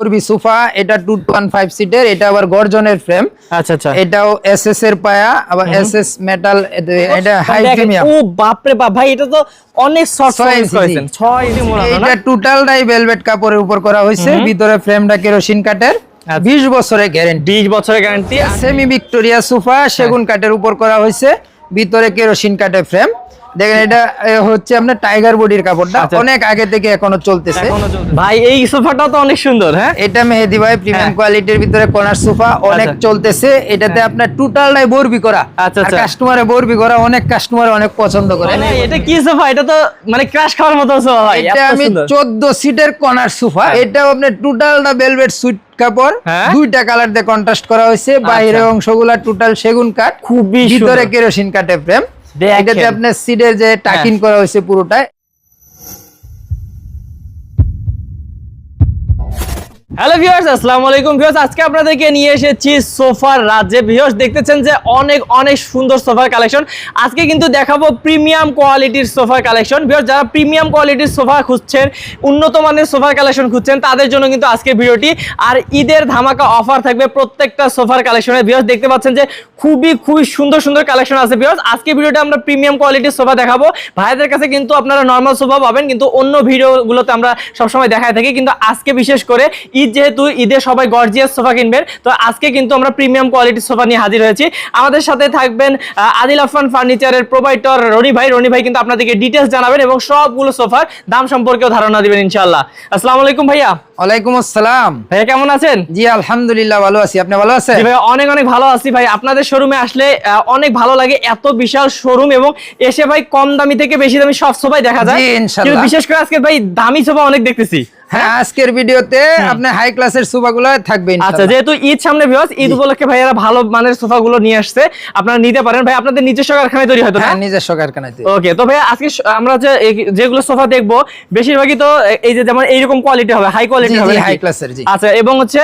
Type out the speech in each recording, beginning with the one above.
করবি সোফা এটা two one five সিটের এটা আবার গর্জনের ফ্রেম আচ্ছা আচ্ছা। এটাও এস এস এর পায়া আবার এস এস মেটাল এটা হাই প্রিমিয়াম ও বাপরে বাপ ভাই এটা তো অনেক সফট ছয় ইঞ্চি, মোড়ানো এটা টোটালটাই ভেলভেট কাপড়ের উপর করা হয়েছে ভিতরে ফ্রেমটা কেরোসিন আচ্ছা। বিশ বছরের গ্যারেন্টি বিশ বছরের গ্যারান্টি সেমি ভিক্টোরিয়া সোফা সেগুন কাঠের উপর করা হয়েছে ভিতরে কেরোসিন কাঠের ফ্রেম দেখেন এটা হচ্ছে আপনার টাইগার বডির কাপড়টা আচ্ছা। অনেক আগে থেকে এখনও চলতেছে ভাই এই সোফাটাও তো অনেক সুন্দর হ্যাঁ এটা মেহেদি ভাই প্রিমিয়াম হ্যাঁ। কোয়ালিটির ভিতরে কর্নার সোফা অনেক আচ্ছা। চলতেছে এটাতে আপনার টোটালটাই বরবি করা আচ্ছা, আচ্ছা। কাস্টমারে বরবি করা অনেক কাস্টমার অনেক পছন্দ করে এটা কি সোফা এটা তো মানে ক্রাশ খাওয়ার মতো সোফা ভাই এটা আমি সুন্দর। চোদ্দ সিটের কর্নার সোফা হ্যাঁ। এটাও আপনার টোটালটা বেলভেট সুইট কাপড় হ্যাঁ। দুইটা কালার দিয়ে কন্ট্রাস্ট করা হয়েছে বাইরের অংশগুলা টোটাল সেগুন কাঠ খুবই ভিতরে সুন্দর। Kerosene frame. এটাতে আপনার সিডের যে টাকিং করা হয়েছে পুরোটাই হ্যালো ভিউয়ার্স আসসালামু আলাইকুম ভিউয়ার্স আজকে আপনাদেরকে নিয়ে এসেছি সোফার রাজ্যে। ভিউয়ার্স দেখতেছেন যে অনেক অনেক সুন্দর সোফার কালেকশন। আজকে কিন্তু দেখাবো প্রিমিয়াম কোয়ালিটির সোফার কালেকশন। ভিউয়ার্স যারা প্রিমিয়াম কোয়ালিটির সোফা খুঁজছেন, উন্নত মানের সোফার কালেকশন খুঁজছেন, তাদের জন্য কিন্তু আজকে ভিডিওটি। আর ঈদের ধামাকা অফার থাকবে প্রত্যেকটা সোফার কালেকশনে। ভিউয়ার্স দেখতে পাচ্ছেন যে খুবই খুবই সুন্দর সুন্দর কালেকশন আছে। ভিউয়ার্স আজকে ভিডিওতে আমরা প্রিমিয়াম কোয়ালিটির সোফা দেখাবো। ভাইদের কাছে কিন্তু আপনারা নর্মাল সোফা পাবেন, কিন্তু অন্য ভিডিওগুলোতে আমরা সবসময় দেখায় থাকি। কিন্তু আজকে বিশেষ করে ঈদ যেহেতু ঈদে সবাই গর্জিয়াস সোফা কিনবেন তো আজকে কিন্তু আমরা প্রিমিয়াম কোয়ালিটির সোফা নিয়ে হাজির হয়েছি। আমাদের সাথে থাকবেন আদিল আফান ফার্নিচারের প্রোভাইডার রনি ভাই। রনি ভাই কিন্তু আপনাদেরকে ডিটেলস জানাবেন এবং সবগুলো সোফার দাম সম্পর্কেও ধারণা দিবেন ইনশাআল্লাহ। আসসালামু আলাইকুম ভাইয়া। ওয়ালাইকুম আসসালাম। ভাইয়া কেমন আছেন? জি আলহামদুলিল্লাহ ভালো আছি। আপনি ভালো আছেন? জি ভাই অনেক অনেক ভালো আছি ভাই। আপনাদের শোরুমে আসলে অনেক ভালো লাগে এত বিশাল শোরুম এবং এসে ভাই কম দামি থেকে বেশি দামি সব সোফাই দেখা যায়। ইনশাল্লাহ। বিশেষ করে আজকে ভাই দামি সোফা অনেক দেখতেছি। হ্যাঁ? আজকের ভিডিওতে আপনার হাই ক্লাসের সোফাগুলো থাকবে আচ্ছা যেহেতু ঈদ সামনে ভিউয়ার্স ঈদ উপলক্ষে ভাইয়ারা ভালো মানের সোফা গুলো নিয়ে আসছে। আপনারা নিতে পারেন। ভাই আপনাদের নিজস্ব কারখানায় তৈরি হয়তো না? হ্যাঁ নিজস্ব কারখানাতে ওকে তো ভাই আজকে আমরা যে যেগুলো সোফা দেখব বেশিরভাগই তো এই যে যেমন এইরকম কোয়ালিটি হবে হাই কোয়ালিটি হবে হাই এর, জি। আচ্ছা এবং হচ্ছে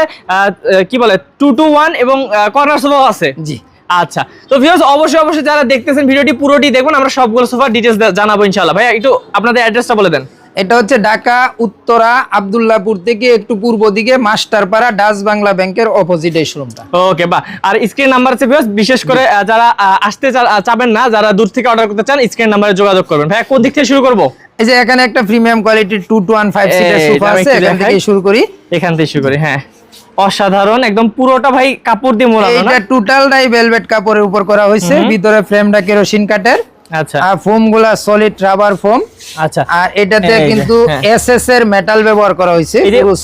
কি বলে টু টু ওয়ান এবং কর্নার সোফাও আছে? জি। আচ্ছা তো ভিউয়ার্স অবশ্যই অবশ্যই যারা দেখতেছেন ভিডিওটি পুরোটি দেখুন আমরা সবগুলো সোফার ডিটেলস জানাব ইনশাআল্লাহ। ভাই একটু আপনাদের অ্যাড্রেসটা বলে দেন। এটা হচ্ছে ঢাকা উত্তরা আব্দুল্লাহপুর থেকে একটু পূর্ব দিকে মাস্টারপাড়া ডাচ বাংলা ব্যাংকের অপোজিট এই শোরুমটা ওকে বা আর স্ক্রিন নাম্বার আছে বিশেষ করে যারা আসতে চাবেন না যারা দূর থেকে অর্ডার করতে চান স্ক্রিন নাম্বারে যোগাযোগ করবেন। ভাই কোন দিক থেকে শুরু করব? এই যে এখানে একটা প্রিমিয়াম কোয়ালিটির টু টু ওয়ান ফাইভ সিটের সোফা আছে এখান থেকে শুরু করি। এখান থেকে শুরু করি হ্যাঁ। অসাধারণ একদম পুরোটা ভাই কাপড় দিয়ে মোড়ানো না? এইটা টোটালটাই ভেলভেট কাপড়ের উপর করা হয়েছে ভিতরে ফ্রেমটা কেরোসিন কাঠের আচ্ছা। আর ফোমগুলা সলিড রাবার ফোম আচ্ছা। আর এটাতে কিন্তু হ্যাঁ। এসএস এর মেটাল ব্যবহার করা হয়েছে। পুরো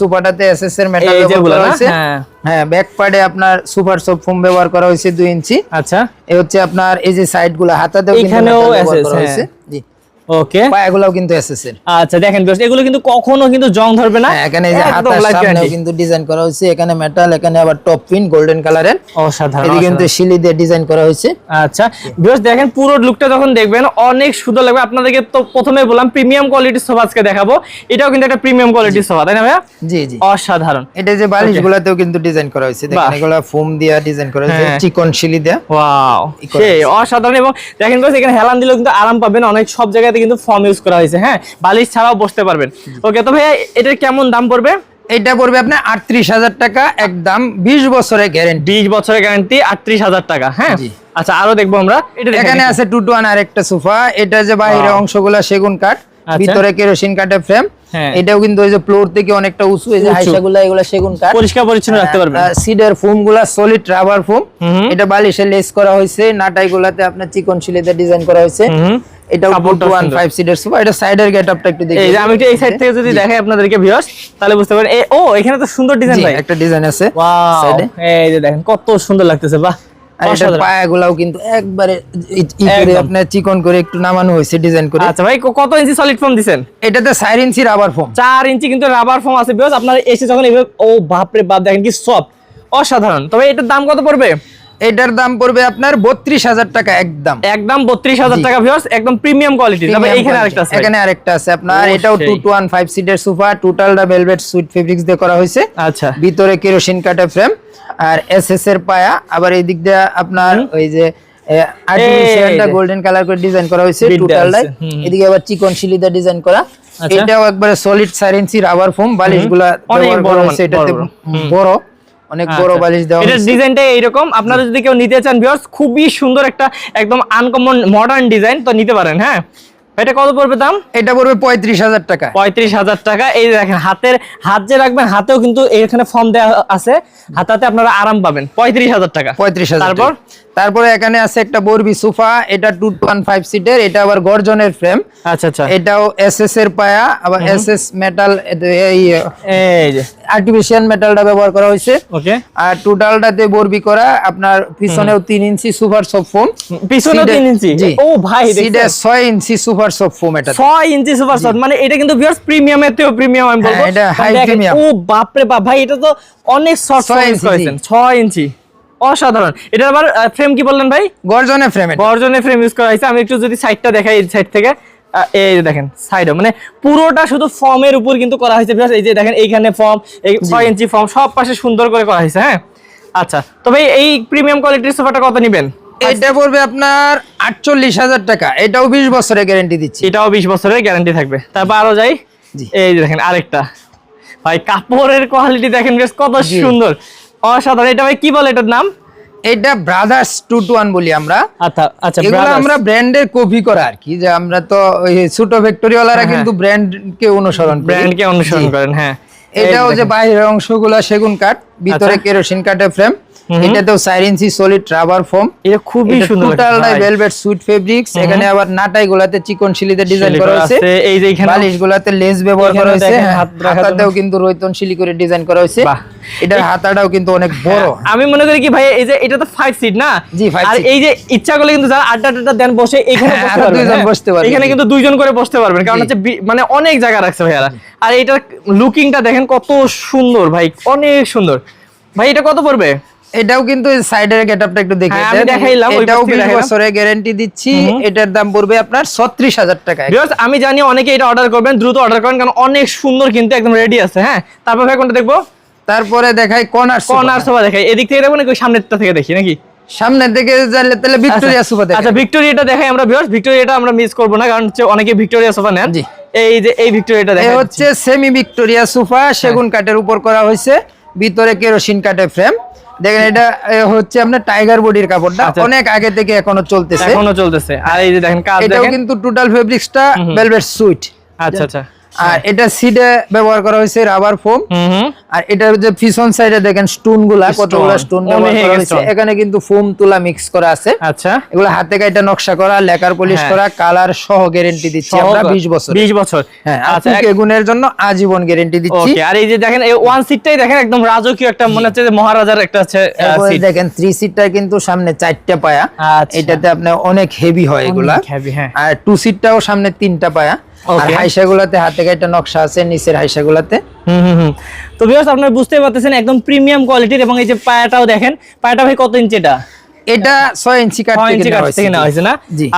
এসএস এর মেটাল ব্যবহার করা হয়েছে। হ্যাঁ। হ্যাঁ ব্যাক পার্টে আপনার সুপার সব ফোম ব্যবহার করা হয়েছে দুই ইঞ্চি। আচ্ছা। এই হচ্ছে আপনার এই যে সাইডগুলা হাতাতেও কিন্তু ব্যবহার করা হয়েছে। হ্যাঁ। জি। ওকে। পায়াগুলাও কিন্তু এসএস আচ্ছা দেখেন viewers, এগুলো কিন্তু কখনো কিন্তু জং ধরবে না। হ্যাঁ, এখানে এই যে হাতার light কিন্তু ডিজাইন করা হয়েছে। এখানে মেটাল এখানে আবার টপ পিন গোল্ডেন কালারের অসাধারণ এদিকে কিন্তু শিলি দিয়ে ডিজাইন করা হয়েছে। আচ্ছা ভিউয়ার্স দেখেন পুরো লুকটা যখন দেখবেন অনেক সুন্দর লাগবে। আপনাদেরকে তো প্রথমে বললাম প্রিমিয়াম কোয়ালিটির সোফা আজকে দেখাবো। এটাও কিন্তু একটা প্রিমিয়াম কোয়ালিটির সোফা তাই না ভাইয়া? জি জি। অসাধারণ। এটা যে বালিশ গুলাতেও কিন্তু ডিজাইন করা হয়েছে। দেখেন বাহ। ফোম দিয়া ডিজাইন করা হয়েছে। হ্যাঁ। চিকন শিলি দেয়া। ওয়াও সেই অসাধারণ। এবং দেখেন এখানে হেলান দিলেও কিন্তু আরাম পাবেন। অনেক সব জায়গাতে কিন্তু ফর্ম ইউজ করা হয়েছে হ্যাঁ? বালিশ ছাড়াও বসতে পারবেন। ওকে তো ভাইয়া এটার কেমন দাম পড়বে? এটা পড়বে আপনার আটত্রিশ হাজার টাকা একদম বিশ বছরের গ্যারেন্টি বিশ বছরের গ্যারেন্টি আটত্রিশ হাজার টাকা হ্যাঁ? আচ্ছা আরও দেখব আমরা। এখানে আছে টু টু ওয়ান আর একটা সোফা। এটা যে বাইরে Wow. অংশগুলো সেগুন কাঠ। আচ্ছা। ভিতরে কেরোসিন কাঠের ফ্রেম হ্যাঁ। এটাও কিন্তু ওই যে ফ্লোর থেকে অনেকটা উঁচু এই যে হাইসাগুলা এগুলা সেগুন কাঠ। পরিষ্কার পরিচ্ছন্ন রাখতে পারবেন। সিডের ফোমগুলা সলিড রাবার ফোম এটা বালিশে লেস করা হয়েছে। নাটাই গুলাতে আপনার চিকন শিলেতে ডিজাইন করা হয়েছে। এটা টু কাপড়টাও টু ওয়ান সুন্দর। ফাইভ সিটের সোফা এটা সাইডের গেট একটু দেখি। এই যে আমি একটু এই সাইড থেকে যদি দেখাই আপনাদেরকে ভিউয়ার্স তাহলে বুঝতে পারেন ও এখানে তো সুন্দর ডিজাইন ভাই। একটা ডিজাইন আছে সাইডে এই যে দেখেন কত সুন্দর লাগতেছে বাহ। আর এটা অসাধারণ। পায়াগুলাও কিন্তু একবারে ই- ই করে আপনার চিকন করে একটু নামানো হয়েছে ডিজাইন করে। আচ্ছা ভাই কত ইঞ্চি সলিড ফোম দিছেন? এটাতে চার ইঞ্চি রাবার ফোম চার ইঞ্চি কিন্তু রাবার ফোম আছে বিকজ আপনারা এসে যখন ও বাপরে বাপ দেখেন কি সব অসাধারণ। তবে এটার দাম কত পড়বে? এটার দাম পড়বে আপনার বত্রিশ হাজার টাকা একদম। একদম বত্রিশ হাজার টাকা ভিউয়ার্স একদম প্রিমিয়াম কোয়ালিটি তবে Premium আরেকটা আছে। এখানে আরেকটা আছে। আপনার এটাও। টু টু ওয়ান ফাইভ সিটের সোফা টোটালটা ভেলভেট সুইট ফেব্রিক্স দিয়ে করা হয়েছে। আচ্ছা। ভিতরে কেরোসিন কাঠের ফ্রেম আর এস এস এর পায়া। আবার এই দিক দিয়ে আপনার ওই যে আর্টিফিশিয়ালটা গোল্ডেন কালার করে ডিজাইন করা হয়েছে টোটালটাই এদিকে আবার চিকন শিলিদা ডিজাইন করা। আচ্ছা। এটাও একবারে সলিড সাইরেন্সি রাবার ফোম বালিশগুলা অনেক বড় এটাতে। বড়। অনেক বড় আচ্ছা। বালিশ দেওয়া এটার ডিজাইনটা এইরকম। আপনারা যদি কেউ নিতে চান ভিউয়ার্স খুবই সুন্দর একটা একদম আনকমন মডার্ন ডিজাইন তো নিতে পারেন হ্যাঁ? এটা কত পড়বে দাম? এটা পড়বে পঁয়ত্রিশ হাজার টাকা। পঁয়ত্রিশ হাজার টাকা। এই দেখেন হাতের হাত যে রাখবেন হাতেও কিন্তু এখানে ফর্ম দেওয়া আছে। হাতাতে আপনারা আরাম পাবেন। পঁয়ত্রিশ হাজার টাকা। পঁয়ত্রিশ হাজার তারপর? তারপরে এখানে আছে একটা বরবি সোফা এটা টু ওয়ান ফাইভ সিটের এটা আবার গর্জনের ফ্রেম আচ্ছা আচ্ছা। এটাও এস এস এর পায়া আবার এস এস মেটাল আর্টিফিশিয়াল মেটালটা ব্যবহার করা হয়েছে। ওকে আর টোটালটাতে বরবি করা আপনার পিছনেও তিন ইঞ্চি সুপার সব ফোম পিছনেও তিন ইঞ্চি? ও ভাই সিটে ছয় ইঞ্চি সুপার সব ফোম এটা। ছয় ইঞ্চি সুপার শট মানে এটা কিন্তু ভিউয়ার্স প্রিমিয়ামের থেকেও প্রিমিয়াম আমি বলব। হ্যাঁ, এটা high দেখেন, premium। ও বাপরে বাপ ভাই এটা তো অনেক সফট ইঞ্চি, করেছেন জি। ছয় ইঞ্চি। অসাধারণ। এটা আবার ফ্রেম কি বললেন ভাই? গর্জনের ফ্রেম ফ্রেম ইউজ করা হয়েছে। আমি একটু যদি সাইডটা দেখাই এই সাইড থেকে এই দেখেন সাইডও মানে পুরোটা শুধু ফর্মের উপর কিন্তু করা হয়েছে এই যে দেখেন এইখানে ফর্ম এই ছয় ইঞ্চি ফর্ম সব পাশে সুন্দর করে করা হয়েছে হ্যাঁ? আচ্ছা তবে এই প্রিমিয়াম কোয়ালিটির সোফাটা কত নেবেন? এটা পড়বে আপনার আটচল্লিশ হাজার টাকা। এটাও বিশ বছরের গ্যারেন্টি দিচ্ছি। এটাও বিশ বছরের গ্যারান্টি থাকবে। তারপর আরও যাই। এই দেখেন আরেকটা। ভাই কাপড়ের কোয়ালিটি দেখেন বেশ কত সুন্দর। অসাধারণ। এটা ভাই কি বলে এটার নাম? এটা ব্রাদার্স টু টু ওয়ান বলি আমরা। আচ্ছা আচ্ছা এগুলো আমরা ব্র্যান্ডের কপি করা আর কি যে আমরা তো ওই ছোট ফ্যাক্টরি ওয়ালারা হ্যাঁ, কিন্তু ব্র্যান্ড কে অনুসরণ। ব্র্যান্ডকে অনুসরণ করেন হ্যাঁ। এটাও যে বাইরের অংশগুলো সেগুন কাঠ ভিতরে আচ্ছা। কেরোসিন কাঠের ফ্রেম। এটাতেও চার ইঞ্চি সলিড রাবার ফোম এটা খুবই সুন্দর টোটালটাই ভেলভেট সুইট ফেব্রিক্স এখানে আবার নাটাই গুলাতে চিকন শিলিতে ডিজাইন করা হয়েছে। এই যে এখানে বালিশ গুলাতে লেস ব্যবহার করা হয়েছে। হ্যাঁ, হাতাতেও কিন্তু রৈতন শিলি করে ডিজাইন করা হয়েছে। এটার হাতাটাও কিন্তু অনেক বড়। আমি মনে করি কি ভাই এই যে এটা তো ফাইভ সিট না? জি, five আর এই যে ইচ্ছা করলে কিন্তু যারা আড্ডা টাড্ডা দেন বসে এখানে হ্যাঁ, বসতে পারবেন দুইজন হ্যাঁ। বসতে পারবেন, এখানে কিন্তু দুইজন করে বসতে পারবেন কারণ হচ্ছে মানে অনেক জায়গা রাখছে ভাইয়ারা। আর এইটার লুকিংটা দেখেন কত সুন্দর ভাই অনেক সুন্দর। ভাই এটা কত পড়বে? এটাও কিন্তু সাইডের গেটআপটা একটু দেখে হ্যাঁ, আমি দেখাইলাম, এটাও পাশ থেকে বিশ দেখাইলাম। বছরের গ্যারান্টি দিচ্ছি। এটার দাম পড়বে আপনার ছত্রিশ হাজার টাকা Viewers, আমি জানি অনেকে এটা অর্ডার করবেন দ্রুত অর্ডার করেন কারণ অনেক সুন্দর কিন্তু একদম রেডি আছে হ্যাঁ? তারপর ভাই কোনটা দেখব? তারপরে দেখাই কর্নার কর্নার সোফা দেখাই। এদিক থেকে দেখব নাকি সামনেরটা থেকে দেখি নাকি? সামনের দিকে যাইলে তাহলে ভিক্টোরিয়া সোফা আচ্ছা ভিক্টোরিয়াটা দেখাই আমরা ভিউয়ার্স ভিক্টোরিয়াটা আমরা মিস করব না কারণ হচ্ছে অনেকে ভিক্টোরিয়া সোফা নেন। জি। এই যে এই ভিক্টোরিয়াটা দেখা হচ্ছে সেমি ভিক্টোরিয়া সোফা সেগুন কাঠের উপর করা হয়েছে ভিতরে কেরোসিন কাঠের ফ্রেম দেখেন এটা হচ্ছে আপনার টাইগার বডির কাপড়টা আচ্ছা। অনেক আগে থেকে এখনও চলতেছে। এখনও চলতেছে। আর এই যে দেখেন কাজ এটাও দেখেন। কিন্তু টোটাল ফেব্রিক্সটা ভেলভেট সুইট আচ্ছা আচ্ছা। আর এটা সিডে ব্যবহার করা হয়েছে রাবার ফোম আর এটার যে পিছন সাইডে দেখেন স্টোনগুলা কতগুলা স্টোন ব্যবহার করা হয়েছে। এখানে কিন্তু ফোম তুলা মিক্স করা আছে। আচ্ছা। এগুলো হাতে কাইটা নকশা করা লেকার পলিশ হ্যাঁ। করা কালার সহ গ্যারেন্টি দিচ্ছি আমরা 20 বছর 20 বছর। হ্যাঁ আচ্ছা আচ্ছা এগুনের জন্য আজীবন গ্যারেন্টি দিচ্ছি। ওকে আর এই যে দেখেন এই ওয়ান সিটটাই দেখেন একদম রাজকীয় একটা মনে হচ্ছে যে মহারাজার একটা আছে সিট দেখেন থ্রি সিটটা কিন্তু সামনে চারটা পায়া। আচ্ছা। এটাতে আপনার অনেক হেভি হয় এগুলা। হেভি হ্যাঁ। আর টু সিটটাও সামনে তিনটা পায়া। আর Okay. হাইসা হাতে নকশা আছে নিচের তো ভিউয়ার্স আপনারা পারতেছেন একদম প্রিমিয়াম কোয়ালিটির এবং এই যে পায়াটাও দেখেন পায়াটা ভাই কত ইঞ্চি এটা? এটা ছয় ইঞ্চি কাঠ থেকে নেওয়া কাঠ থেকে নেওয়া হয়েছে না?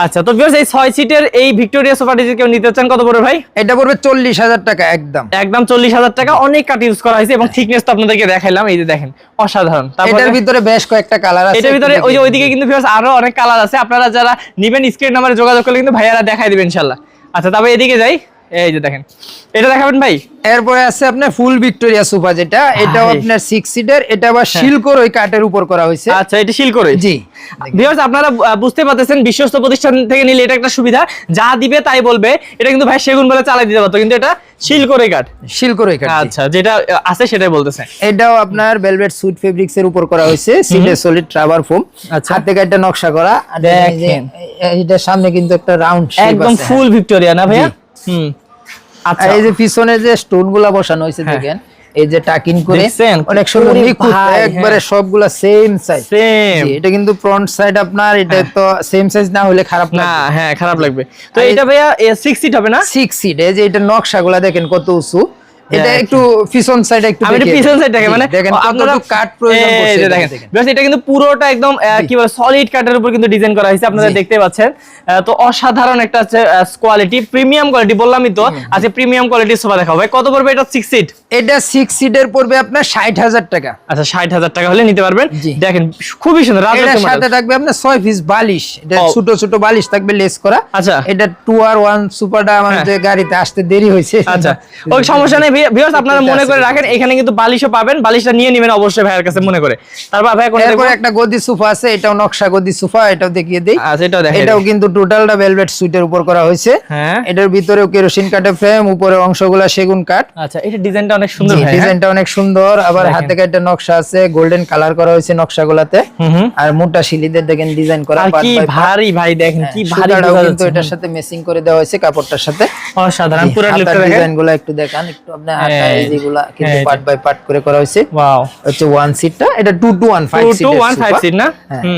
আচ্ছা তো ভিউয়ার্স এই ছয় সিটের এই ভিক্টোরিয়া সোফাটি যদি কেউ নিতে চান কত পড়বে ভাই? এটা পড়বে চল্লিশ হাজার টাকা একদম। একদম চল্লিশ হাজার টাকা। অনেক কাট ইউজ করা হয়েছে এবং থিকনেস তো আপনাদেরকে দেখাইলাম এই যে দেখেন অসাধারণ। এটার ভিতরে বেশ কয়েকটা কালার আছে এটার ভিতরে ওই যে ওইদিকে কিন্তু ভিউয়ার্স আরও অনেক কালার আছে। আপনারা যারা নিবেন স্ক্রিন নাম্বারে যোগাযোগ করলে কিন্তু ভাইয়ারা দেখাই দিবেন আচ্ছা তবে এদিকে যাই। এই যে দেখেন। এটা দেখাবেন ভাই? এরপরে আছে আপনার ফুল ভিক্টোরিয়া সোফা যেটা এটাও আপনার সিক্স সিটার এটা আবার শিলকোর ওই কাঠের উপর করা হয়েছে। আচ্ছা এটা শিল করে জি। ভিউয়ার্স আপনারা বুঝতে পারতেছেন বিশ্বস্ত প্রতিষ্ঠান থেকে নিলে এটা একটা সুবিধা। যা দিবে তাই বলবে। এটা কিন্তু ভাই সেগুন বলে চালাই দিতে পারতো কিন্তু এটা শিল করে শিলকরে শিলকোর ওই কাঠ আচ্ছা যেটা আছে সেটাই বলতেছে। এটাও আপনার ভেলভেট সুইট ফেব্রিক্স এর উপর করা হয়েছে সিটে সলিড রাবার ফোম। হাতে কাটটা নকশা করা। দেখেন এই যে, দেখেন। এ- এটার সামনে কিন্তু একটা রাউন্ড একদম ফুল ভিক্টোরিয়া না ভাইয়া। হুম। আচ্ছা। এই যে পিছনে যে স্টোনগুলা বসানো হয়েছে হ্যাঁ। দেখেন। এই যে টাকিং করে? অনেক সুন্দর নিখুঁত একবারে হ্যাঁ। সবগুলা সেম সাইজ সেম এটা কিন্তু ফ্রন্ট সাইড আপনার এটা তো সেম সাইজ না হলে খারাপ না না হ্যাঁ খারাপ লাগবে। তো এটা ভাইয়া 6 সিট হবে না? 6 সিট এই যে এটা নকশাগুলা দেখেন কত উঁচু। এটা একটু পিছন সাইডে একটু আমি পিছন সাইড মানে দেখেন আপনারা কাঠ প্রয়োজন পড়ছে দেখেন দেখেন। এটা কিন্তু পুরোটা একদম কি বলে সলিড কাঠের উপর কিন্তু ডিজাইন করা হয়েছে আপনারা দেখতে পাচ্ছেন। তো অসাধারণ একটা আছে কোয়ালিটি প্রিমিয়াম কোয়ালিটি বললামই তো। প্রিমিয়াম সোফা দেখাবো ভাই কত পড়বে এটা? সিক্স সিট এটা সিক্স সিটের পড়বে আপনার ষাট হাজার টাকা। আচ্ছা ষাট হাজার টাকা হলে নিতে পারবেন। দেখেন খুবই সুন্দর রাজত্ব সাথে থাকবে আপনার ছয় পিস বালিশ। এটা ছোট ছোট বালিশ থাকবে লেস করা। আচ্ছা। এটা টু আর ওয়ান সুপারটা আমার হ্যাঁ। গাড়িতে আসতে দেরি হয়েছে। আচ্ছা। ওই সমস্যা নেই ভিউয়ার্স আপনারা মনে করে রাখেন এখানে কিন্তু বালিশও পাবেন বালিশটা নিয়ে নেবেন অবশ্যই ভাইয়ের কাছে মনে করে। তারপর ভাই একটা গদি সোফা আছে এটাও নকশা গদি সোফা এটাও দেখিয়ে দিই। আচ্ছা এটাও দেখেন। এটাও কিন্তু টোটালটা ভেলভেট সুইটের উপর করা হয়েছে। হ্যাঁ। এটার ভিতরেও কেরোসিন কাঠের ফ্রেম উপরে অংশগুলা সেগুন কাঠ আচ্ছা এটা ডিজাইনটা অনেক সুন্দর ভাই? ডিজাইনটা অনেক সুন্দর। আবার হাতে কাটা নকশা আছে গোল্ডেন কালার করা হয়েছে নকশাগুলাতে। আর মোটা শিলিদের দেখেন ডিজাইন করা কি ভারী ভাই দেখেন কি হ্যাঁ, ভারী কিন্তু এটার সাথে মেসিং করে দেওয়া হয়েছে কাপড়টার সাথে। অসাধারণ পুরো লুকটা দেখেন। ডিজাইনগুলা একটু দেখান একটু আপনি হাতা যেগুলা কিন্তু পার্ট বাই পার্ট করে করা হয়েছে। ওয়াও হচ্ছে ওয়ান সিটটা এটা two two one five 2 to 1 5 seat না?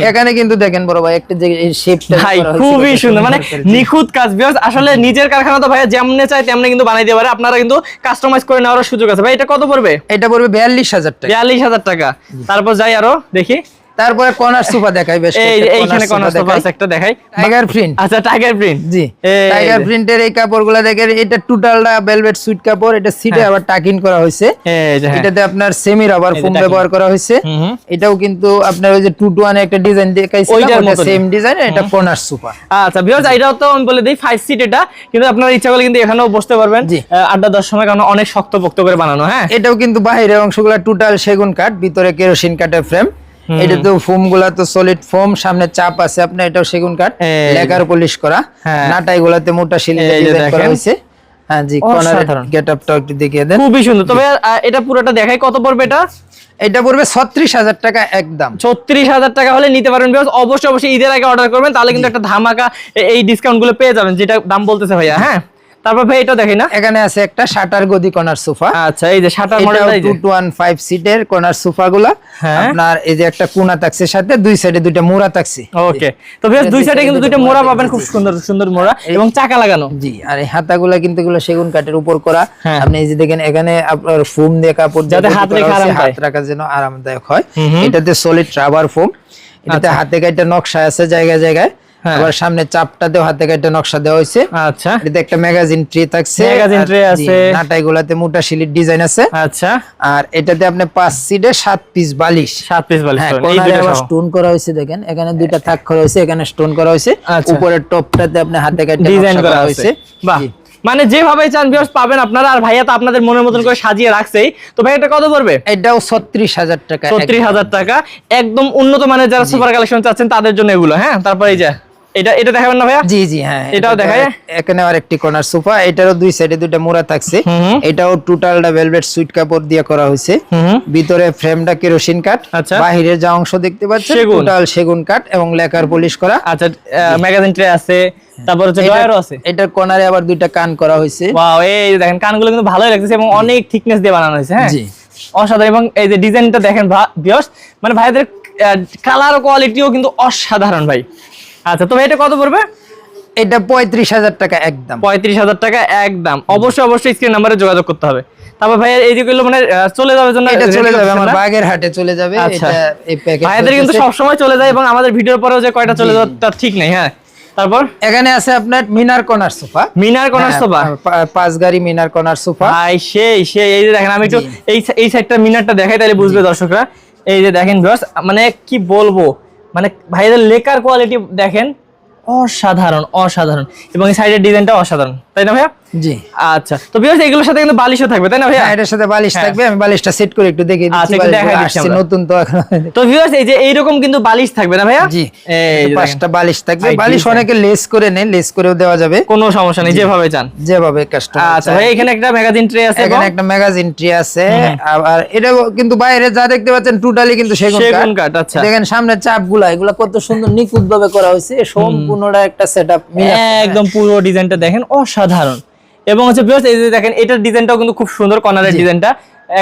এখানে কিন্তু দেখেন বড় ভাই একটা যে শেপটা ভাই খুবই সুন্দর। মানে নিখুঁত কাজ আসলে নিজের কারখানা তো ভাই যেমনে চাই তেমনি কিন্তু বানাই দিতে পারে। আপনারা কিন্তু কাস্টমাইজ করে নেওয়ার সুযোগ আছে। ভাই এটা কত পড়বে? এটা পড়বে বিয়াল্লিশ হাজার টাকা। বিয়াল্লিশ হাজার টাকা। তারপর যাই আরও দেখি। তারপরে কর্নার সোফা দেখাই বেশ এই এইখানে sofa সোফা আছে একটা দেখাই। টাইগার প্রিন্ট আচ্ছা টাইগার প্রিন্ট জি এই টাইগার প্রিন্টের এই কাপড়গুলো দেখেন এটা টোটালটা ভেলভেট সুইট কাপড় এটা সিটে হ্যাঁ। আবার টাকিন করা হয়েছে। হ্যাঁ। এটাতে আপনার সেমি রাবার ফোম ব্যবহার করা হয়েছে। হুম। এটাও কিন্তু আপনার ওই যে টু টু ওয়ান একটা ডিজাইন দেখাইছিলাম ওইটার ওটা সেম ডিজাইন এটা কর্নার সোফা। আচ্ছা ভিউয়ার্স এটাও তো আমি বলে দিই ফাইভ সিট এটা। কিন্তু আপনারা ইচ্ছা করলে কিন্তু এখানেও বসতে পারবেন। আড্ডা দেওয়ার সময় কারণ অনেক শক্ত পোক্ত করে বানানো হ্যাঁ। এটাও কিন্তু বাইরের অংশগুলো টোটাল সেগুন কাঠ ভিতরে কেরোসিন কাঠের ফ্রেম এটা তো ফোমগুলা তো সলিড ফোম সামনে চাপ আছে আপনার এটাও সেগুন কাঠ। লেকার পলিশ করা। হ্যাঁ। নাটাই গুলাতে মোটা শিলি করা হয়েছে। হ্যাঁ জি কর্নার গেটআপটা একটু দেখিয়ে দেন। খুবই সুন্দর। তবে এটা পুরোটা দেখাই কত পড়বে এটা? এটা পড়বে ছত্রিশ হাজার টাকা একদম। ছত্রিশ হাজার টাকা হলে নিতে পারবেন অবশ্যই অবশ্যই ঈদের আগে অর্ডার করবেন তাহলে কিন্তু একটা ধামাকা এই ডিসকাউন্টগুলো পেয়ে যাবেন যেটা দাম বলতেছে ভাইয়া হ্যাঁ? তারপর ভাই এটা দেখি না এখানে আছে একটা শাটার গদি কর্নার সোফা আচ্ছা এই যে শাটার টু টু ওয়ান ফাইভ সিটের কর্নার সোফা গুলা হ্যাঁ। আপনার এই যে একটা কোনা থাকছে সাথে দুই সাইডে দুইটা মোড়া থাকছে ওকে তো এটা দুই সাইডে কিন্তু দুইটা মোড়া পাবেন খুব সুন্দর সুন্দর মোড়া এবং চাকা লাগানো জি আর এই হাতাগুলা কিন্তু এগুলো সেগুন কাঠের উপর করা হ্যাঁ। আপনি এই যে দেখেন এখানে আপনার ফোম দিয়ে কাপড় যাতে হাত রেখে আরাম পায়। হাত রাখার জন্য আরামদায়ক হয়। এটাতে সলিড রাবার ফোম এটাতে আচ্ছা। হাতে কাটা নকশা আছে জায়গায় জায়গায়। আবার সামনে চাপটাতেও হাতে কাটা নকশা দেওয়া হয়েছে আচ্ছা। এটাতে একটা ম্যাগাজিন ট্রে থাকছে। Tray জি, আছে। নাটাই গুলাতে মোটা শিলির ডিজাইন আছে। আচ্ছা। আর এটাতে আপনি পাঁচ সিটে সাত পিস বালিশ। সাত পিস বালিশ হ্যাঁ এই সহ। স্টোন করা হয়েছে দেখেন। এখানে দুইটা থাক করা হয়েছে এখানে স্টোন করা হয়েছে আচ্ছা। উপরের টপটাতে আপনি হাতে কাটা ডিজাইন করা হয়েছে বাহ। মানে যেভাবে চান ভিউয়ার্স পাবেন আপনারা। আর ভাইয়া তো আপনাদের মনের মতন করে সাজিয়ে রাখছেই। তো ভাই এটা কত পড়বে? এটাও ছত্রিশ হাজার টাকা ছত্রিশ হাজার টাকা। একদম উন্নত মানের যারা সুপার কালেকশন চাচ্ছেন তাদের জন্য এগুলো হ্যাঁ? তারপর এই যে এটা এটা দেখাবেন না ভাইয়া জি জি হ্যাঁ এটাও এটা দেখায়? এখানে আর একটি কর্নার সোফা এটারও দুই সাইডে দুইটা মোড়া থাকছে। এটাও টোটালটা ভেলভেট সুইট কাপড় দিয়ে করা হয়েছে। ভিতরে ফ্রেমটা কেরোসিন কাঠ। বাহিরের যা অংশ দেখতে পাচ্ছেন টোটাল সেগুন কাঠ এবং লেকার পলিশ করা আচ্ছা ম্যাগাজিন ট্রে আছে তারপর হচ্ছে ড্রয়ারও আছে এটার কর্নারে আবার দুইটা কান করা হয়েছে ওয়াও এই দেখেন কানগুলো কিন্তু ভালোই লাগতেছে এবং অনেক থিকনেস দিয়ে বানানো হয়েছে হ্যাঁ জি। অসাধারণ এবং এই যে ডিজাইনটা দেখেন মানে ভাইদের কালার কোয়ালিটিও কিন্তু অসাধারণ ভাই আচ্ছা তো ভাই এটা কত পড়বে? এটা পঁয়ত্রিশ হাজার টাকা একদম। পঁয়ত্রিশ হাজার টাকা একদম। অবশ্যই অবশ্যই স্ক্রিন নাম্বারে যোগাযোগ করতে হবে। তারপর ভাই এই যেগুলো মানে চলে যাবে জন্য এটা চলে যাবে আমার বাগের হাটে চলে যাবে আচ্ছা। এটা এই প্যাকেট ভাইদের কিন্তু সব সময় চলে যায় এবং আমাদের ভিডিওর পরেও যে কয়টা চলে জি। যাবে তার ঠিক নেই হ্যাঁ। তারপর? এখানে আছে আপনার মিনার কর্নার সোফা। মিনার কোনার হ্যাঁ, সোফা? পাঁচ গাড়ি মিনার কর্নার সোফা। ভাই সেই সেই এই যে দেখেন আমি একটু এই এই সাইডটা মিনারটা দেখাই তাহলে বুঝবে দর্শকরা। এই যে দেখেন ভিউয়ার্স মানে কি বলব? মানে ভাইদের লেকার কোয়ালিটি দেখেন অসাধারণ অসাধারণ। এবং এই সাইডের ডিজাইনটা অসাধারণ। তাই না ভাইয়া? জি। আচ্ছা তো ভিউয়ার্স এগুলোর সাথে কিন্তু বালিশও থাকবে তাই না ভাইয়া? হ্যাঁ এটার সাথে বালিশ হ্যাঁ। থাকবে আমি বালিশটা সেট করে একটু দেখিয়ে আচ্ছা, একটু দেখাই দিচ্ছি নতুন তো এখন তো ভিউয়ার্স এই যে এইরকম কিন্তু বালিশ থাকবে না ভাইয়া? জি এই পাঁচটা বালিশ থাকবে বালিশ অনেকে লেস করে নেয় লেস করেও দেওয়া যাবে। কোনো সমস্যা নেই যেভাবে চান। যেভাবে কাস্টমার আচ্ছা ভাই এখানে একটা ম্যাগাজিন ট্রে আছে এখানে একটা ম্যাগাজিন ট্রি আছে এটাও কিন্তু বাইরে যা দেখতে পাচ্ছেন টোটালি কিন্তু সেগুন সেগুন কাঠ আচ্ছা। দেখেন সামনে চাপগুলা এগুলা কত সুন্দর নিখুঁত ভাবে করা হয়েছে সম্পূর্ণটা একটা সেটআপ একদম পুরো ডিজাইনটা দেখেন অসাধারণ। এবং হচ্ছে এই যে দেখেন এটার ডিজাইনটাও কিন্তু খুব সুন্দর কর্নারের ডিজাইনটা।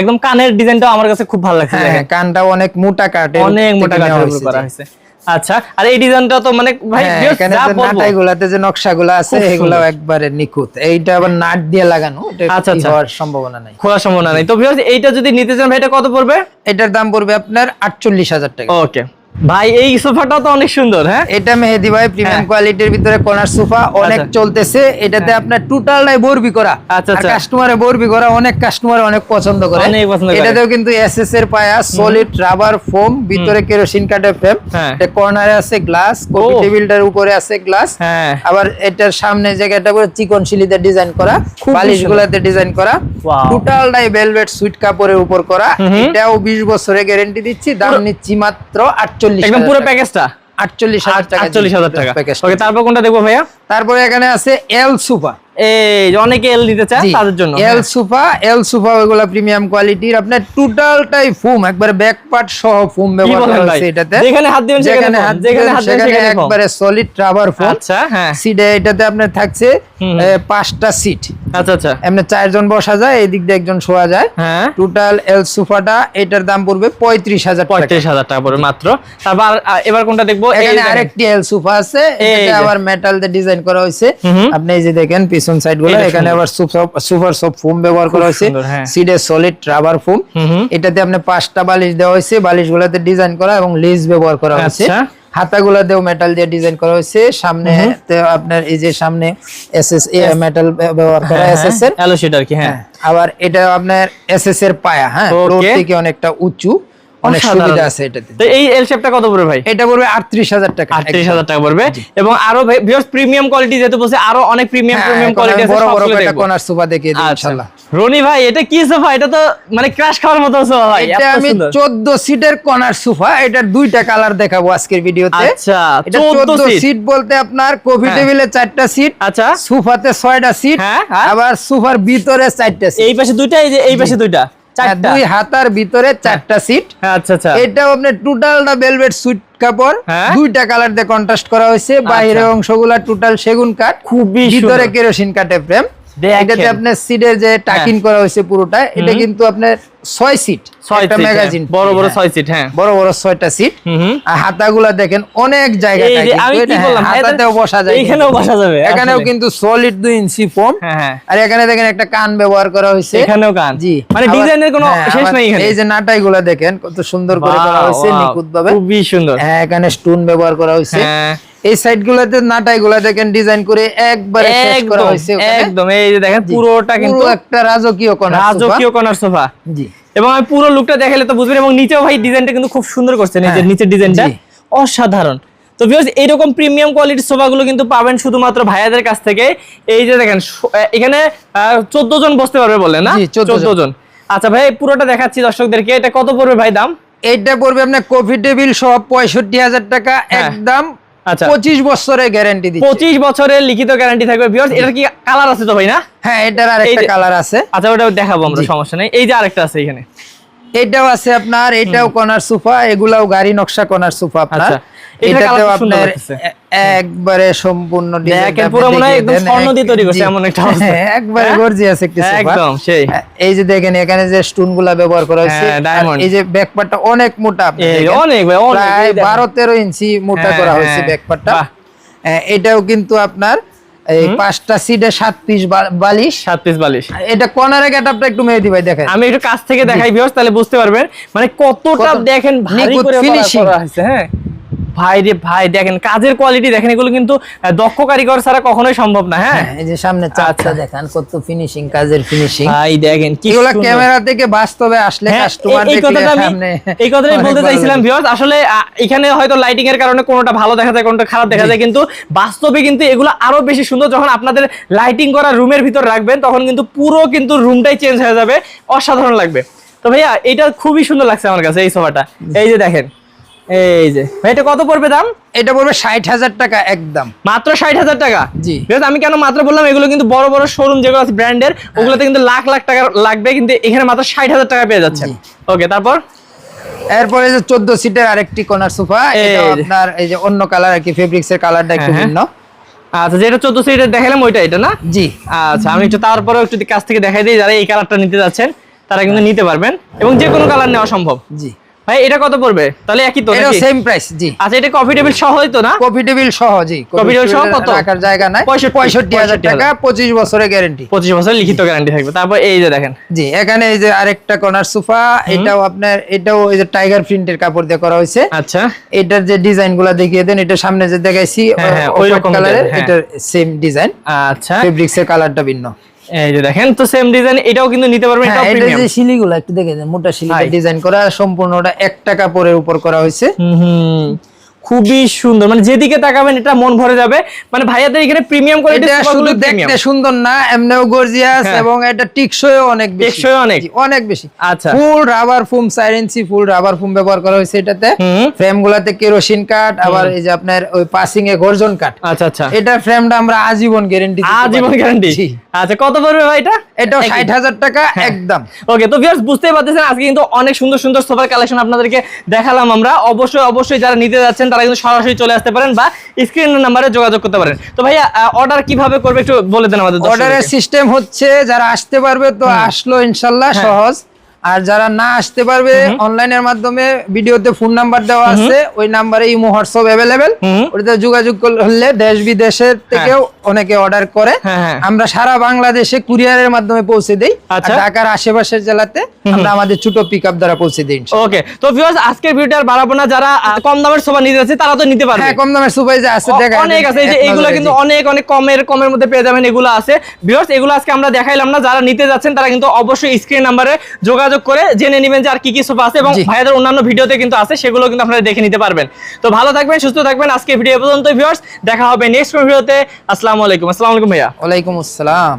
একদম কানের ডিজাইনটাও আমার কাছে খুব ভালো লাগছে হ্যাঁ। হ্যাঁ, কানটা অনেক মোটা কাটে অনেক মোটা হয়েছে, করা হয়েছে। আচ্ছা আর এই ডিজাইনটা তো মানে ভাই হ্যাঁ, এখানে যা। নাটাইগুলাতে যে নকশাগুলো আছে এগুলো একবারে নিখুঁত। এইটা আবার নাট দিয়ে লাগানো এটা আচ্ছা, আচ্ছা। হওয়ার সম্ভাবনা নাই। খোলার সম্ভাবনা নেই। তো ভিউয়ার্স এইটা যদি নিতে চান ভাই এটা কত পড়বে? এটার দাম পড়বে আপনার আটচল্লিশ হাজার টাকা। ওকে। ভাই এই সোফাটা তো অনেক সুন্দর হ্যাঁ? এটা মেহেদি ভাই প্রিমিয়াম হ্যাঁ। কোয়ালিটির ভিতরে কর্নার সোফা অনেক আচ্ছা। চলতেছে। এটাতে আপনার টোটালটাই বরবি করা। আচ্ছা, আচ্ছা। কাস্টমারে বরবি করা অনেক কাস্টমার অনেক পছন্দ করে। করে। এটাতেও কিন্তু এসএস এর পায়া সলিড রাবার ফোম ভিতরে কেরোসিন কাঠের ফ্রেম হ্যাঁ। এটা কর্নারে আছে গ্লাস কফি টেবিলটার উপরে আছে গ্লাস হ্যাঁ। আবার এটার সামনে জায়গাটা পুরো চিকন শিলিতে ডিজাইন করা খুবই বালিশ গুলাতে ডিজাইন করা। Wow. টোটালটাই ভেলভেট সুইট কাপড়ের উপর করা। এটাও 20 বছরের গ্যারান্টি দিচ্ছি। দাম নিচ্ছি মাত্র 48 একদম পুরো প্যাকেজটা 48 হাজার টাকা। আটচল্লিশ হাজার টাকা। ওকে তারপর কোনটা দেখব ভাইয়া? তারপরে এখানে আছে এল সুপা এই অনেকে এল নিতে চায় তাদের জন্য এল সুফা এল সুফা ওইগুলা প্রিমিয়াম কোয়ালিটির আপনার টোটালটাই ফুম একবারে ব্যাক পার্ট সহ ফুম ব্যবহার করা হয়েছে এটাতে। যেখানে হাত দিবেন সেখানে হাত যেখানে হাত দিবেন সেখানে সেখানে একবারে সলিড রাবার ফোম আচ্ছা হ্যাঁ। সিটে এটাতে আপনার থাকছে পাঁচটা সিট আচ্ছা আচ্ছা। এমনি চারজন বসা যায় এই দিক দিয়ে একজন শোয়া যায়। হ্যাঁ। টোটাল এল সুফাটা এটার দাম পড়বে পঁয়ত্রিশ হাজার টাকা। পঁয়ত্রিশ হাজার টাকা পড়বে মাত্র। তারপর এবার কোনটা দেখব? এখানে আরেকটি এল সুফা আছে আবার মেটাল দিয়ে ডিজাইন করা হয়েছে। আপনি এই যে দেখেন পিছন সাইডগুলো এখানে আবার সুপার সব ফোম ব্যবহার করা হয়েছে। হ্যাঁ। Solid rubber foam. এটাতে আপনি পাঁচটা বালিশ দেওয়া হয়েছে। বালিশ গুলাতে ডিজাইন করা এবং লেস ব্যবহার করা হয়েছে। আচ্ছা। হাতাগুলাতেও মেটাল দিয়ে ডিজাইন করা হয়েছে। সামনে আপনার এই যে সামনে এসএস মেটাল ব্যবহার করা এসএস এর। সেটা আর কি হ্যাঁ। আবার এটা আপনার এসএস এর পায়া হ্যাঁ। Okay. ফ্লোর থেকে অনেকটা উঁচু। অনেক। সুবিধা আছে এটাতে। তো এই এল শেপটা কত পড়বে ভাই? এটা পড়বে আটত্রিশ হাজার টাকা আটত্রিশ হাজার টাকা পড়বে। এবং আরও ভিউয়ার্স প্রিমিয়াম কোয়ালিটি যেহেতু বলছে আরও অনেক প্রিমিয়াম হ্যাঁ, প্রিমিয়াম কোয়ালিটি আছে বড় বড় সবগুলো কোনার সোফা দেখিয়ে দিই আচ্ছা। ইনশাআল্লাহ রনি ভাই এটা কি সোফা? এটা তো মানে ক্রাশ খাওয়ার মতো সোফা ভাই এটা আমি 14 সিটের কর্নার সোফা এটার দুইটা কালার দেখাবো আজকের ভিডিওতে। আচ্ছা 14 14 সিট বলতে আপনার কফি হ্যাঁ। টেবিলে চারটা সিট আচ্ছা। সোফাতে ছয়টা সিট হ্যাঁ, আবার সোফার ভিতরে চারটা সিট এই পাশে দুইটা এই যে এই পাশে দুইটা। দুই হাতার ভিতরে চারটা সিট হ্যাঁ, আচ্ছা আচ্ছা। এটাও আপনার টোটালটা বেলভেট সুইট কাপড়। হ্যাঁ। দুইটা কালার দিয়ে কন্ট্রাস্ট করা হয়েছে। বাইরের অংশগুলা টোটাল সেগুন কাঠ। খুবই ভিতরে সুন্দর। কেরোসিন ফ্রেম এটাতে আপনার সিটের যে টাকিং করা হয়েছে পুরোটা এটা কিন্তু আপনার ছয় সিট ছয় একটা সিট ম্যাগাজিন বড় বড় ছয় সিট হ্যাঁ। বড় বড় ছয়টা সিট আর হাতাগুলা দেখেন অনেক জায়গা থাকে আমি কি বললাম হ্যাঁ, হাতাতেও বসা যায় এইখানেও কিন্তু। বসা যাবে এখানেও কিন্তু সলিড দুই ইঞ্চি ফোম আর এখানে দেখেন একটা কান ব্যবহার করা হয়েছে। এখানেও কান। জি। মানে ডিজাইনের কোনো হ্যাঁ, শেষ নাই এখানে। এই যে নাটাই গুলা দেখেন কত সুন্দর করে করা হয়েছে wow, নিখুঁত ভাবে খুবই সুন্দর। হ্যাঁ এখানে স্টোন ব্যবহার করা হয়েছে। হ্যাঁ। এই সাইড গুলাতে নাটাই গুলা দেখেন ডিজাইন করে একবারে শেষ করা হয়েছে একদম। এই যে দেখেন পুরোটা কিন্তু একটা রাজকীয় কোণা রাজকীয় কর্নার সোফা। জি। এবং আমি পুরো লুকটা দেখালে তো বুঝবেন এবং নিচেও ভাই ডিজাইনটা কিন্তু খুব সুন্দর করছেন এই যে হ্যাঁ, নিচের ডিজাইনটা অসাধারণ। তো ভিউয়ার্স এইরকম প্রিমিয়াম কোয়ালিটির সোফাগুলো কিন্তু পাবেন শুধুমাত্র ভাইয়াদের কাছ থেকে। এই যে দেখেন এখানে চোদ্দ জন বসতে পারবে বলে না? 14 জন। চোদ্দ জন। আচ্ছা ভাই পুরোটা দেখাচ্ছি দর্শকদেরকে। এটা কত পড়বে ভাই দাম? এইটা পড়বে আপনার কফি টেবিল সব পঁয়ষট্টি হাজার টাকা। হ্যাঁ। একদম পঁচিশ বছরের গ্যারান্টি পঁচিশ বছরের লিখিত গ্যারান্টি থাকবে এটা কি কালার আছে তো ভাই না? হ্যাঁ এটার আর এই একটা যে- কালার আছে। আচ্ছা ওটা দেখাবো আমরা সমস্যা নেই। এই যে আরেকটা আছে এখানে। এটাও আছে আপনার এটাও কর্নার সোফা এগুলাও গাড়ি নকশা কর্নার সোফা আপনার। আচ্ছা, এটাতেও আপনার একবারে সম্পূর্ণ হয় একবারে? গর্জিয়াস একটি একদম সেই। এই যে দেখেন এখানে যে স্টোনগুলা ব্যবহার করা হয়েছে হ্যাঁ, এই যে ব্যাকপার্টটা অনেক মোটা। অনেক প্রায় বারো তেরো ইঞ্চি মোটা হ্যাঁ, করা হয়েছে হ্যাঁ। ব্যাকপার্টটা হ্যাঁ, এটাও কিন্তু আপনার এই পাঁচটা সিটে সাত পিস বালিশ। সাত পিস বালিশ। এটা কর্নারে গেটআপটা একটু মেহেদি ভাই দেখেন। আমি একটু কাছ থেকে দেখাই ভিউয়ার্স তাহলে বুঝতে পারবেন। মানে কতটা দেখেন ভারী করে হ্যাঁ? ভাই রে ভাই দেখেন কাজের কোয়ালিটি দেখেন এগুলো কিন্তু দক্ষ কারিগর ছাড়া কখনোই সম্ভব না হ্যাঁ? হ্যাঁ, এই যে সামনে চারটা দেখান কত ফিনিশিং কাজের ফিনিশিং ভাই দেখেন কি এগুলা ক্যামেরা থেকে বাস্তবে আসলে হ্যাঁ, কাস্টমার এই কথাটা আমি এই কথাটাই বলতে চাইছিলাম ভিউয়ার্স আসলে এখানে হয়তো লাইটিং এর কারণে কোনটা ভালো দেখা যায় কোনটা খারাপ দেখা যায় কিন্তু বাস্তবে কিন্তু এগুলো আরও বেশি সুন্দর যখন আপনাদের লাইটিং করা রুমের ভিতর রাখবেন তখন কিন্তু পুরো কিন্তু রুমটাই চেঞ্জ হয়ে যাবে অসাধারণ লাগবে। তো ভাইয়া এটা খুবই সুন্দর লাগছে আমার কাছে এই সোফাটা এই যে দেখেন এই যে এটা কত পড়বে দাম? এটা পড়বে ষাট হাজার টাকা একদম। মাত্র ষাট হাজার টাকা? জি। আমি কেন মাত্র বললাম এগুলো কিন্তু বড় বড় শোরুম যেগুলো আছে ব্র্যান্ডের ওগুলোতে কিন্তু লাখ লাখ টাকা লাগবে কিন্তু এখানে মাত্র ষাট হাজার টাকা পেয়ে যাচ্ছেন। ওকে তারপর? এরপরে যে চোদ্দ সিটের আরেকটি কর্নার সোফা। আপনার এই যে অন্য কালার আর কি ফেব্রিক্স এর কালারটা একটু হ্যাঁ, ভিন্ন। আচ্ছা যেটা চোদ্দ সিটের দেখালাম ওইটা এটা না? জি। আচ্ছা আমি একটু তারপরেও একটু কাছ থেকে দেখাই দিই যারা এই কালারটা নিতে যাচ্ছেন তারা কিন্তু নিতে পারবেন এবং যে কোনো কালার নেওয়া সম্ভব। জি। ভাই এটা কত পড়বে? তাহলে একই তো এটা সেম প্রাইস জি। আচ্ছা এটা কফি টেবিল সহ হইতো না? কফি টেবিল সহ জি। কফি টেবিল সহ কত? রাখার জায়গা নাই। 65 পঁয়ষট্টি হাজার 65,000 টাকা পঁচিশ বছরের গ্যারেন্টি পঁচিশ বছর লিখিত গ্যারান্টি থাকবে। তারপর এই যে দেখেন। জি এখানে এই যে আরেকটা কর্নার সোফা এটাও আপনার এটাও এই যে টাইগার প্রিন্টের কাপড় দিয়ে করা হয়েছে। আচ্ছা। এটার যে ডিজাইনগুলা দেখিয়ে দেন এটা সামনে যে দেখাইছি হ্যাঁ, হ্যাঁ, ওই রকম কালারের। এটার সেম ডিজাইন আচ্ছা। ফেব্রিক্স এর কালারটা ভিন্ন। এই যে দেখেন তো সেম ডিজাইন এটাও কিন্তু নিতে পারবেন হ্যাঁ এটাও এটা প্রিমিয়াম যে শিলিগুলো একটু দেখে দেন মোটা ডিজাইন করা সম্পূর্ণটা একটা কাপড়ের উপর করা হয়েছে। হুম। খুবই সুন্দর। মানে যেদিকে তাকাবেন এটা মন ভরে যাবে। মানে ভাইয়াদের এখানে প্রিমিয়াম কোয়ালিটি এটা শুধু দেখতে সুন্দর না এমনিও গর্জিয়াস হ্যাঁ। এবং এটা টিকসইও অনেক বেশি। টেকসই অনেক। অনেক বেশি। আচ্ছা। Full rubber foam inch full rubber foam ব্যবহার করা হয়েছে এটাতে। হুম। ফ্রেম গুলাতে কেরোসিন কাঠ আবার এই যে আপনার ওই পাসিং এ গর্জন কাঠ আচ্ছা আচ্ছা। এটার ফ্রেমটা আমরা আজীবন গ্যারেন্টি আজীবন গ্যারান্টি আচ্ছা কত পড়বে ভাই এটা? এটা ষাট হাজার টাকা একদম। ওকে তো ভিউয়ার্স বুঝতেই পারতেছেন আজকে কিন্তু অনেক সুন্দর সুন্দর সোফার কালেকশন আপনাদেরকে দেখালাম আমরা। অবশ্যই অবশ্যই যারা নিতে যাচ্ছেন তারা কিন্তু সরাসরি চলে আসতে পারেন বা স্ক্রিনের নাম্বারে যোগাযোগ করতে পারেন। তো ভাইয়া অর্ডার কীভাবে করবে একটু বলে দেন আমাদের অর্ডারের সিস্টেম হচ্ছে যারা আসতে পারবে তো আসলো ইনশাল্লাহ হ্যাঁ। সহজ। আর যারা না আসতে পারবে অনলাইনের মাধ্যমে ভিডিওতে ফোন নাম্বার দেওয়া আছে ওই নাম্বারে ইমো হোয়াটসঅ্যাপ অ্যাভেলেবেল ওটাতে যোগাযোগ করলে দেশ বিদেশের থেকেও অনেকে অর্ডার করে। হ্যাঁ, হ্যাঁ। আমরা সারা বাংলাদেশে কুরিয়ারের মাধ্যমে পৌঁছে দেই। আর আচ্ছা। ঢাকার আশেপাশের জেলাতে আমরা আমাদের ছোট পিক আপ দ্বারা পৌঁছে দিই ওকে তো ভিউয়ার্স আজকের ভিডিওটা আর বাড়াবো না। যারা কম দামের সোফা নিতে যাচ্ছে তারা তো নিতে পারবে। হ্যাঁ কম দামের সুপাই যে আছে দেখা অনেক আছে। এই যে এক এইগুলো কিন্তু অনেক অনেক কমের কমের মধ্যে পেয়ে যাবেন এগুলো আছে। ভিউয়ার্স এগুলো আজকে আমরা দেখাইলাম না। যারা নিতে যাচ্ছেন তারা কিন্তু অবশ্যই স্ক্রিন নাম্বারে যোগাযোগ করে জেনে নেবেন যে আর কি কি সোফা আছে এবং। ভাইয়াদের অন্যান্য ভিডিওতে কিন্তু আছে সেগুলো কিন্তু আপনারা দেখে নিতে পারবেন। তো ভালো থাকবেন সুস্থ থাকবেন। আজকে ভিডিও পর্যন্ত ভিউয়ার্স দেখা হবে নেক্সট ভিডিওতে আসসালামু আলাইকুম। আসসালামু আলাইকুম ভাইয়া। ওয়ালাইকুম আসসালাম।